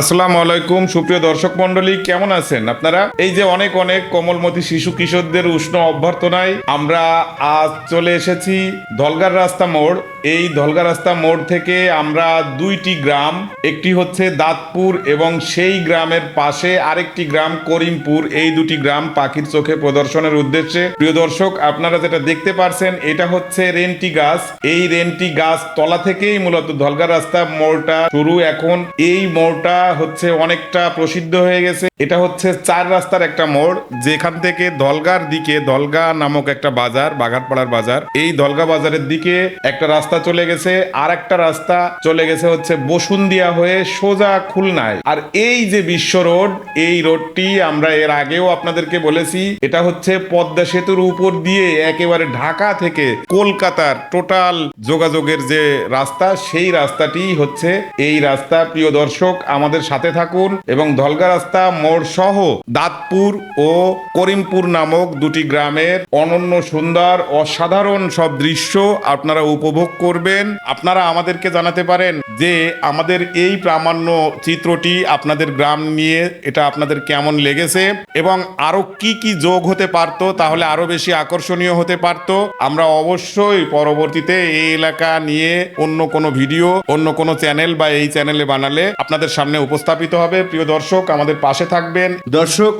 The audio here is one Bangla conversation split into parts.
আসসালামু আলাইকুম, সুপ্রিয় দর্শক মন্ডলী কেমন আছেন আপনারা? এই যে অনেক অনেক কোমলমতি শিশু কিশোরদের উষ্ণ অভ্যর্থনায় আমরা আজ চলে এসেছি ধলগার রাস্তা মোড়। এই ধলগা রাস্তা মোড় থেকে আমরা দুইটি গ্রাম, একটি হচ্ছে দাঁতপুর এবং সেই গ্রামের পাশে আরেকটি গ্রাম, করিমপুর। এই দুটি গ্রাম পাখির চোখে প্রদর্শনের উদ্দেশ্যে। প্রিয় দর্শক, আপনারা যেটা দেখতে পারছেন, এটা হচ্ছে রেন্টি গাছ। এই রেন্টি গাছ তলা থেকেই মূলত ধলগা রাস্তা মোড়টা শুরু। এখন এই মোড়টা হচ্ছে অনেকটা প্রসিদ্ধ হয়ে গেছে। এটা হচ্ছে চার রাস্তার একটা মোড়, যেখান থেকে দলগার দিকে দলগা নামক একটা বাজার বাগারপাড়ার বাজার। এই দলগা বাজারের দিকে একটা রাস্তা চলে গেছে আর একটা রাস্তা চলে গেছে হচ্ছে বসুন্দিয়া হয়ে সোজা খুলনায়। আর এই যে বিশ্ব রোড, এই রোডটি আমরা এর আগেও আপনাদেরকে বলেছি, এটা হচ্ছে পদ্মা সেতুর উপর দিয়ে একেবারে ঢাকা থেকে কলকাতার টোটাল যোগাযোগের যে রাস্তা, সেই রাস্তাটি হচ্ছে এই রাস্তা। প্রিয় দর্শক, আমাদের সাথে থাকুন এবং ধলগা রাস্তা, মোড় সহ দাঁতপুর ও করিমপুর নামক দুটি গ্রামের অনন্য সুন্দর, অসাধারণ সব দৃশ্য আপনারা উপভোগ করবেন। আপনারা আমাদেরকে জানাতে পারেন যে আমাদের এই প্রামাণ্য চিত্রটি আপনাদের গ্রাম নিয়ে এটা আপনাদের কেমন লেগেছে এবং আরও কি কি যোগ হতে পারতো তাহলে আরও বেশি আকর্ষণীয় হতে পারতো, আমরা অবশ্যই পরবর্তীতে এই এলাকা নিয়ে অন্য কোনো ভিডিও, অন্য কোনো চ্যানেল বা এই চ্যানেলে বানালে আপনাদের সামনে উপস্থাপিত হবে। প্রিয় দর্শক, আমাদের পাশে থাকবেন। দর্শক,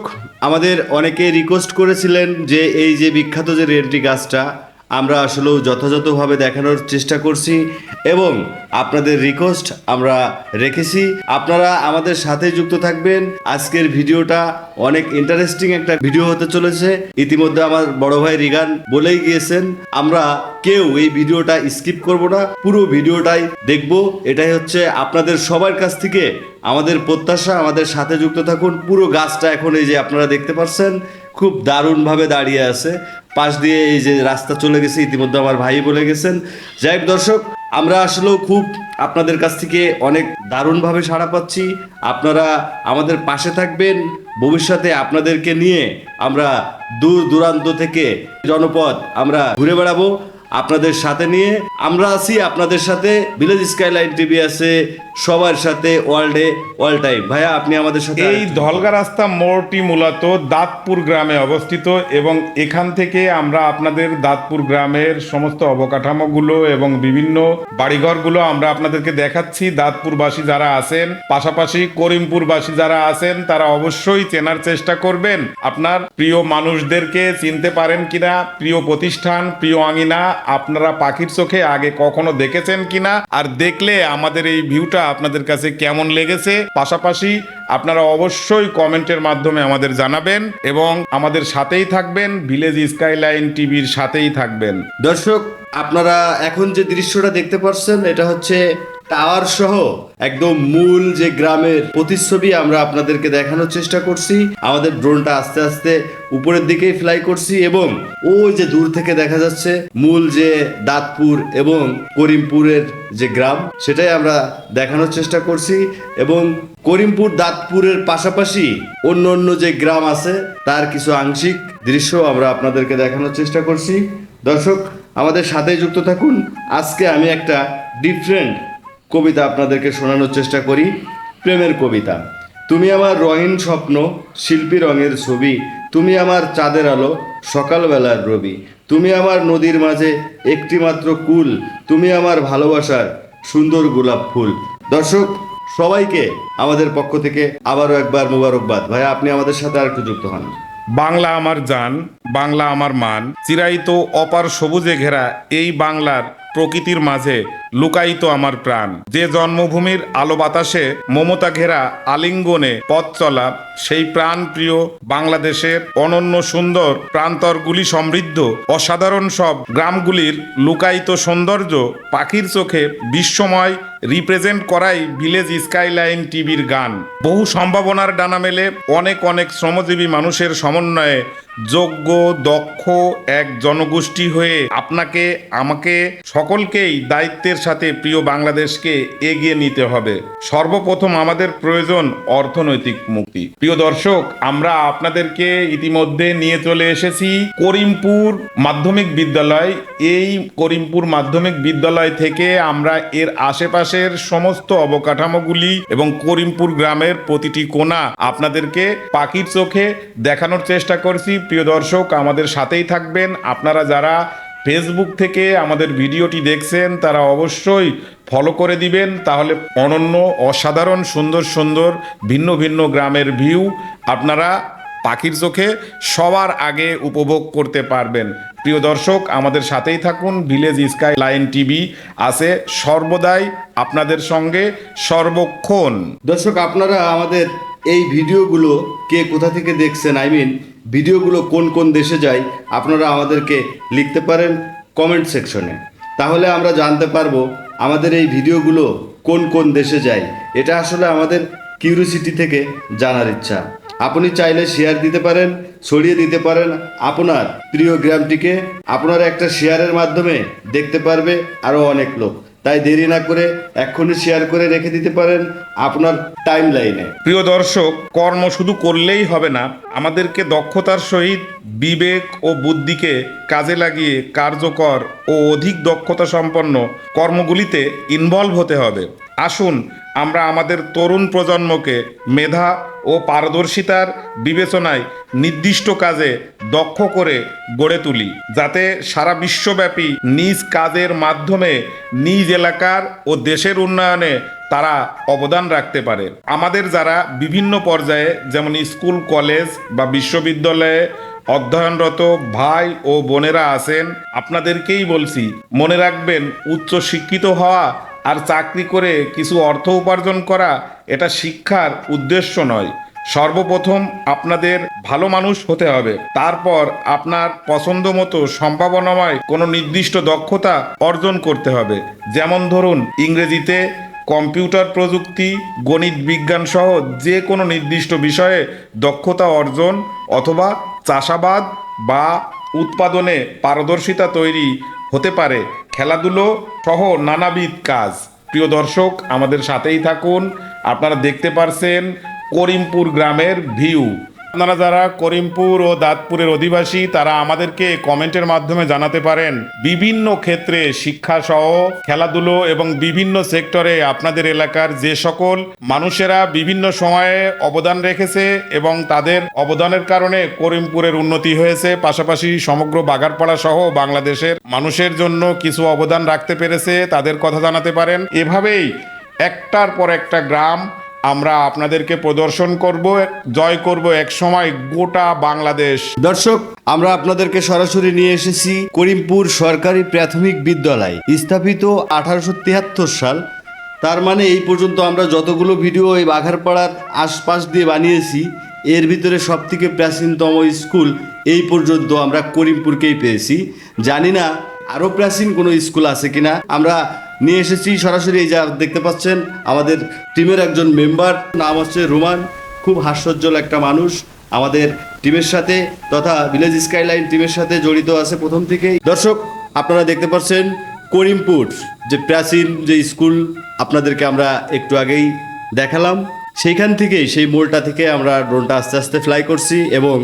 আমাদের অনেকে রিকোয়েস্ট করেছিলেন যে এই যে বিখ্যাত যে রেন্টি গাছটা আমরা আসলেও যথাযথভাবে দেখানোর চেষ্টা করছি এবং আপনাদের রিকোয়েস্ট আমরা রেখেছি। আপনারা আমাদের সাথে যুক্ত থাকবেন। আজকের ভিডিওটা অনেক ইন্টারেস্টিং একটা ভিডিও হতে চলেছে। ইতিমধ্যে আমার বড় ভাই রিগান বলেই গিয়েছেন, আমরা কেউ এই ভিডিওটা স্কিপ করব না। পুরো ভিডিওটাই দেখব। এটাই হচ্ছে আপনাদের সবার কাছ থেকে আমাদের প্রত্যাশা। আমাদের সাথে যুক্ত থাকুন। পুরো গাছটা এখন এই যে আপনারা দেখতে পাচ্ছেন খুব দারুণভাবে দাঁড়িয়ে আছে। পাশ দিয়ে এই যে রাস্তা চলে গেছে, ইতিমধ্যে আমার ভাই বলে গেছেন। যাই দর্শক, আমরা আসলেও খুব আপনাদের কাছ থেকে অনেক দারুণভাবে সাড়া পাচ্ছি। আপনারা আমাদের পাশে থাকবেন। ভবিষ্যতে আপনাদেরকে নিয়ে আমরা দূর দূরান্ত থেকে জনপদ আমরা ঘুরে বেড়াবো। আপনাদের সাথে নিয়ে আমরা আছি। আপনাদের সাথে ভিলেজ স্কাইলাইন টিভি আছে সবার সাথে ওয়ার্ল্ডে অল টাইম ভাইয়া আপনি আমাদের সাথে এই ধলগা রাস্তা মোড়টি মূলত দাঁতপুর গ্রামে অবস্থিত এবং এখান থেকে আমরা আপনাদের দাঁতপুর গ্রামের সমস্ত অবকাঠামোগুলো এবং বিভিন্ন বাড়িঘরগুলো আমরা আপনাদেরকে দেখাচ্ছি। দাঁতপুরবাসী যারা আছেন পাশাপাশি করিমপুরবাসী যারা আছেন তারা অবশ্যই চেনার চেষ্টা করবেন। আপনার প্রিয় মানুষদেরকে চিনতে পারেন কিনা প্রিয় প্রতিষ্ঠান প্রিয় আঙিনা আপনারা পাখির চোখে আগে কখনো দেখেছেন কিনা? আর দেখলে আমাদের এই ভিউটা আপনাদের কাছে কেমন লেগেছে, পাশাপাশি আপনারা অবশ্যই কমেন্টের মাধ্যমে আমাদের জানাবেন এবং আমাদের সাথেই থাকবেন ভিলেজ স্কাইলাইন টিভির সাথেই থাকবেন। দর্শক, আপনারা এখন যে দৃশ্যটা দেখতে পাচ্ছেন, এটা হচ্ছে টাওয়ার সহ একদম মূল যে গ্রামের প্রতিচ্ছবি আমরা আপনাদেরকে দেখানোর চেষ্টা করছি, আমাদের ড্রোনটা আস্তে আস্তে উপরের দিকেই ফ্লাই করছি এবং ওই যে দূর থেকে দেখা যাচ্ছে মূল যে দাঁতপুর এবং করিমপুরের যে গ্রাম, সেটাই আমরা দেখানোর চেষ্টা করছি এবং করিমপুর দাঁতপুরের পাশাপাশি অন্য অন্য যে গ্রাম আছে, তার কিছু আংশিক দৃশ্য আমরা আপনাদেরকে দেখানোর চেষ্টা করছি। দর্শক, আমাদের সাথে যুক্ত থাকুন। আজকে আমি একটা ডিফারেন্ট কবিতা আপনাদেরকে শোনানোর চেষ্টা করি। প্রেমের কবিতা। তুমি আমার রঙিন স্বপ্ন, শিল্পী রঙের ছবি। তুমি আমার চাঁদের আলো, সকালবেলার রবি। তুমি আমার নদীর মাঝে একটিমাত্র কুল। তুমি আমার ভালোবাসার সুন্দর গোলাপ ফুল। দর্শক, সবাইকে আমাদের পক্ষ থেকে আবারও একবার মোবারকবাদ। ভাই, আপনি আমাদের সাথে আর একটু যুক্ত হন। বাংলা আমার যান বাংলা আমার মান। চিরায়িত অপার সবুজে ঘেরা এই বাংলার প্রকৃতির মাঝে লুকায়িত আমার প্রাণ। যে জন্মভূমির আলো বাতাসে মমতা ঘেরা আলিঙ্গনে পথ চলা, সেই প্রাণ প্রিয় বাংলাদেশের অনন্য সুন্দর প্রান্তরগুলি সমৃদ্ধ, অসাধারণ সব গ্রামগুলির লুকায়িত সৌন্দর্য পাখির চোখে বিশ্বময় রিপ্রেজেন্ট করাই ভিলেজ স্কাইলাইন টিভির গান। বহু সম্ভাবনার ডানা মেলে অনেক অনেক শ্রমজীবী মানুষের সমন্বয়ে যোগ্য, দক্ষ এক জনগোষ্ঠী হয়ে আপনাকে, আমাকে সকলকেই দায়িত্বের সাথে প্রিয় বাংলাদেশকে এগিয়ে নিতে হবে। সর্বপ্রথম আমাদের প্রয়োজন অর্থনৈতিক মুক্তি। প্রিয় দর্শক, আমরা আপনাদেরকে ইতিমধ্যে নিয়ে চলে এসেছি করিমপুর মাধ্যমিক বিদ্যালয়। এই করিমপুর মাধ্যমিক বিদ্যালয় থেকে আমরা এর আশেপাশের সমস্ত অবকাঠামোগুলি এবং করিমপুর গ্রামের প্রতিটি কোণা আপনাদেরকে পাখির চোখে দেখানোর চেষ্টা করছি। প্রিয় দর্শক, আমাদের সাথেই থাকবেন। আপনারা যারা ফেসবুক থেকে আমাদের ভিডিওটি দেখছেন, তারা অবশ্যই ফলো করে দিবেন। তাহলে অনন্য, অসাধারণ, সুন্দর সুন্দর, ভিন্ন ভিন্ন গ্রামের ভিউ আপনারা পাখির চোখে সবার আগে উপভোগ করতে পারবেন। প্রিয় দর্শক, আমাদের সাথেই থাকুন। ভিলেজ স্কাই লাইন টিভি আছে সর্বদাই আপনাদের সঙ্গে সর্বক্ষণ। দর্শক, আপনারা আমাদের এই ভিডিওগুলো কে কোথা থেকে দেখছেন আই মিন ভিডিওগুলো কোন কোন দেশে যায়, আপনারা আমাদেরকে লিখতে পারেন কমেন্ট সেকশনে তাহলে আমরা জানতে পারব আমাদের এই ভিডিওগুলো কোন কোন দেশে যায়। এটা আসলে আমাদের কিউরিসিটি থেকে জানার ইচ্ছা। আপনি চাইলে শেয়ার দিতে পারেন, ছড়িয়ে দিতে পারেন আপনার প্রিয় গ্রামটিকে। আপনার একটা শেয়ারের মাধ্যমে দেখতে পারবে আরও অনেক লোক। তাই দেরি না করে এক্ষুনি শেয়ার করে রেখে দিতে পারেন আপনার টাইম লাইনে প্রিয় দর্শক, কর্ম শুধু করলেই হবে না, আমাদেরকে দক্ষতার সহিত বিবেক ও বুদ্ধিকে কাজে লাগিয়ে কার্যকর ও অধিক দক্ষতা সম্পন্ন কর্মগুলিতে ইনভলভ হতে হবে। আসুন আমরা আমাদের তরুণ প্রজন্মকে মেধা ও পারদর্শিতার বিবেচনায় নির্দিষ্ট কাজে দক্ষ করে গড়ে তুলি, যাতে সারা বিশ্বব্যাপী নিজ কাজের মাধ্যমে নিজ এলাকার ও দেশের উন্নয়নে তারা অবদান রাখতে পারে। আমাদের যারা বিভিন্ন পর্যায়ে, যেমন স্কুল, কলেজ বা বিশ্ববিদ্যালয়ে অধ্যয়নরত ভাই ও বোনেরা আছেন, আপনাদেরকেই বলছি, মনে রাখবেন উচ্চ শিক্ষিত হওয়া আর চাকরি করে কিছু অর্থ উপার্জন করা এটা শিক্ষার উদ্দেশ্য নয়। সর্বপ্রথম আপনাদের ভালো মানুষ হতে হবে। তারপর আপনার পছন্দ মতো সম্ভাবনাময় কোনো নির্দিষ্ট দক্ষতা অর্জন করতে হবে। যেমন ধরুন, ইংরেজিতে কম্পিউটার প্রযুক্তি, গণিত বিজ্ঞান সহ যে কোনো নির্দিষ্ট বিষয়ে দক্ষতা অর্জন অথবা চাষাবাদ বা উৎপাদনে পারদর্শিতা তৈরি হতে পারে। খেলাধুলো সহ নানাবিধ কাজ। প্রিয় দর্শক, আমাদের সাথেই থাকুন। আপনারা দেখতে পারছেন করিমপুর গ্রামের ভিউ। আপনারা যারা করিমপুর ও দাঁতপুরের অধিবাসী, তারা আমাদেরকে কমেন্টের মাধ্যমে জানাতে পারেন। বিভিন্ন ক্ষেত্রে শিক্ষা সহ খেলাধুলো এবং বিভিন্ন সেক্টরে আপনাদের এলাকার যে সকল মানুষেরা বিভিন্ন সময়ে অবদান রেখেছে এবং তাদের অবদানের কারণে করিমপুরের উন্নতি হয়েছে, পাশাপাশি সমগ্র বাগারপাড়া সহ বাংলাদেশের মানুষের জন্য কিছু অবদান রাখতে পেরেছে, তাদের কথা জানাতে পারেন। এভাবেই একটার পর একটা গ্রাম আমরা আপনাদেরকে প্রদর্শন করব, জয় করব এক সময় গোটা বাংলাদেশ। দর্শক, আমরা আপনাদেরকে সরাসরি নিয়ে এসেছি করিমপুর সরকারি প্রাথমিক বিদ্যালয়, স্থাপিত আঠারোশো তিয়াত্তর সাল। তার মানে এই পর্যন্ত আমরা যতগুলো ভিডিও এই বাঘারপাড়ার আশপাশ দিয়ে বানিয়েছি, এর ভিতরে সবথেকে প্রাচীনতম স্কুল এই পর্যন্ত আমরা করিমপুরকেই পেয়েছি। জানি না আরও প্রাচীন কোনো স্কুল আছে কিনা? আমরা নিয়ে এসেছি সরাসরি, এই যা দেখতে পাচ্ছেন, আমাদের টিমের একজন মেম্বার, নাম হচ্ছে রোমান। খুব হাস্যজ্জ্বল একটা মানুষ, আমাদের টিমের সাথে তথা ভিলেজ স্কাইলাইন টিমের সাথে জড়িত আছে প্রথম থেকেই। দর্শক, আপনারা দেখতে পাচ্ছেন করিমপুর, যে প্রাচীন যে স্কুল আপনাদেরকে আমরা একটু আগেই দেখালাম। সেইখান থেকেই, সেই মোড়টা থেকে আমরা ড্রোনটা আস্তে আস্তে ফ্লাই করছি এবং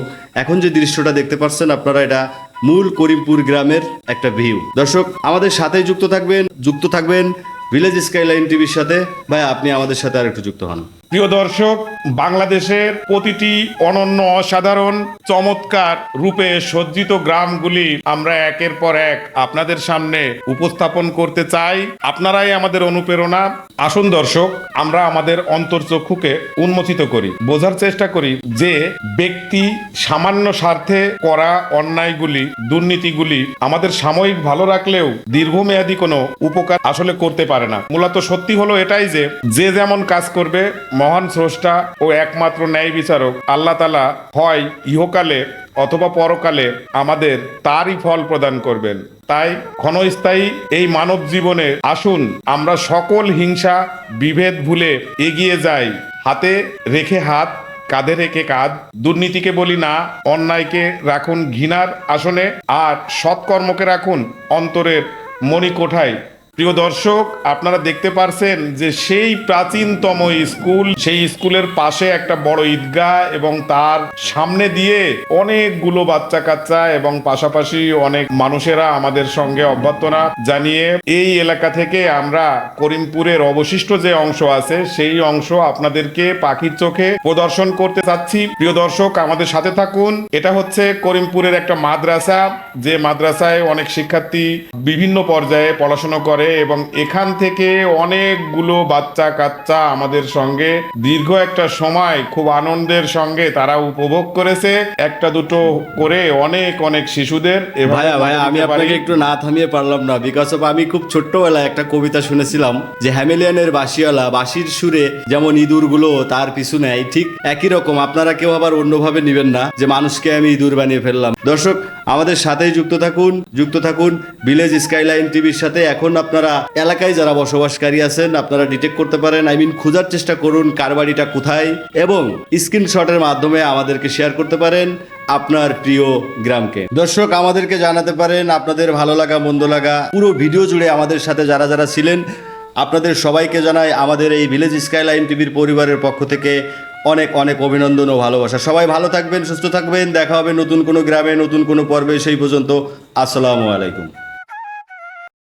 এখন যে দৃশ্যটা দেখতে পাচ্ছেন, আপনারা এটা মূল করিমপুর গ্রামের একটা ভিউ দর্শক, আমাদের সাথে যুক্ত থাকবেন যুক্ত থাকবেন ভিলেজ স্কাইলাইন টিভির সাথে। ভাই, আপনি আমাদের সাথে আর একটু যুক্ত হন। প্রিয় দর্শক, বাংলাদেশের প্রতিটি অনন্য অসাধারণ, চমৎকার রূপে সজ্জিত গ্রামগুলি আমরা একের পর এক আপনাদের সামনে উপস্থাপন করতে চাই। আপনারাই আমাদের অনুপ্রেরণা। আসুন দর্শক, আমরা আমাদের অন্তর্চক্ষুকে উন্মোচিত করি। বোঝার চেষ্টা করি যে ব্যক্তি সামান্য স্বার্থে করা অন্যায়গুলি, দুর্নীতিগুলি আমাদের সাময়িক ভালো রাখলেও দীর্ঘমেয়াদী কোনো উপকার আসলে করতে পারে না। মূলত সত্যি হলো এটাই যে যে যেমন কাজ করবে মহান স্রষ্টা ও একমাত্র ন্যায় বিচারক, আল্লাহ তালা হয় ইহকালে অথবা পরকালে আমাদের তারই ফল প্রদান করবেন। তাই ক্ষণস্থায়ী এই মানব জীবনে আসুন, আমরা সকল হিংসা, বিভেদ ভুলে এগিয়ে যাই। হাতে রেখে হাত, কাঁধে রেখে কাঁধ। দুর্নীতিকে বলি না, অন্যায়কে রাখুন ঘৃণার আসনে, আর সৎকর্মকে রাখুন অন্তরের মণিকোঠায়। প্রিয় দর্শক, আপনারা দেখতে পারছেন যে সেই প্রাচীনতম স্কুল, সেই স্কুলের পাশে একটা বড় ঈদগাহ এবং তার সামনে দিয়ে অনেকগুলো বাচ্চা কাচ্চা এবং পাশাপাশি অনেক মানুষেরা আমাদের সঙ্গে অভ্যর্থনা জানিয়ে এই এলাকা থেকে আমরা করিমপুরের অবশিষ্ট যে অংশ আছে, সেই অংশ আপনাদেরকে পাখির চোখে প্রদর্শন করতে চাচ্ছি। প্রিয় দর্শক, আমাদের সাথে থাকুন। এটা হচ্ছে করিমপুরের একটা মাদ্রাসা, যে মাদ্রাসায় অনেক শিক্ষার্থী বিভিন্ন পর্যায়ে পড়াশোনা করে এবং এখান থেকে অনেকগুলো বাচ্চা কাচ্চা আমাদের সঙ্গে দীর্ঘ একটা সময় খুব আনন্দের সঙ্গে তারা উপভোগ করেছে। একটা দুটো করে অনেক অনেক শিশুদের ভাইয়া ভাইয়া আমি আপনাকে একটু না থামিয়ে পারলাম না বিকজ অফ আমি খুব ছোট্টবেলায় একটা কবিতা শুনেছিলাম যে হ্যামিলিয়ানের বাসিওয়ালা বাঁশির সুরে যেমন ইঁদুরগুলো তার পিছু নেয় ঠিক একই রকম আপনারা কেউ আবার অন্যভাবে নেবেন না যে মানুষকে আমি ইঁদুর বানিয়ে ফেললাম। দর্শক আমাদের সাথেই যুক্ত থাকুন যুক্ত থাকুন ভিলেজ স্কাইলাইন টিভির সাথে। এখন আপনারা এলাকায় যারা বসবাসকারী আছেন, আপনারা ডিটেক্ট করতে পারেন। আই মিন খোঁজার চেষ্টা করুন কার বাড়িটা কোথায় এবং স্ক্রিনশটের মাধ্যমে আমাদেরকে শেয়ার করতে পারেন আপনার প্রিয় গ্রামকে। দর্শক, আমাদেরকে জানাতে পারেন আপনাদের ভালো লাগা, মন্দ লাগা, পুরো ভিডিও জুড়ে আমাদের সাথে যারা যারা ছিলেন, আপনাদের সবাইকে জানাই আমাদের এই ভিলেজ স্কাইলাইন টিভির পরিবারের পক্ষ থেকে অনেক অনেক অভিনন্দন ও ভালোবাসা। সবাই ভালো থাকবেন, সুস্থ থাকবেন। দেখা হবে নতুন কোনো গ্রামে, নতুন কোনো পর্বে। সেই পর্যন্ত, আসসালামু আলাইকুম।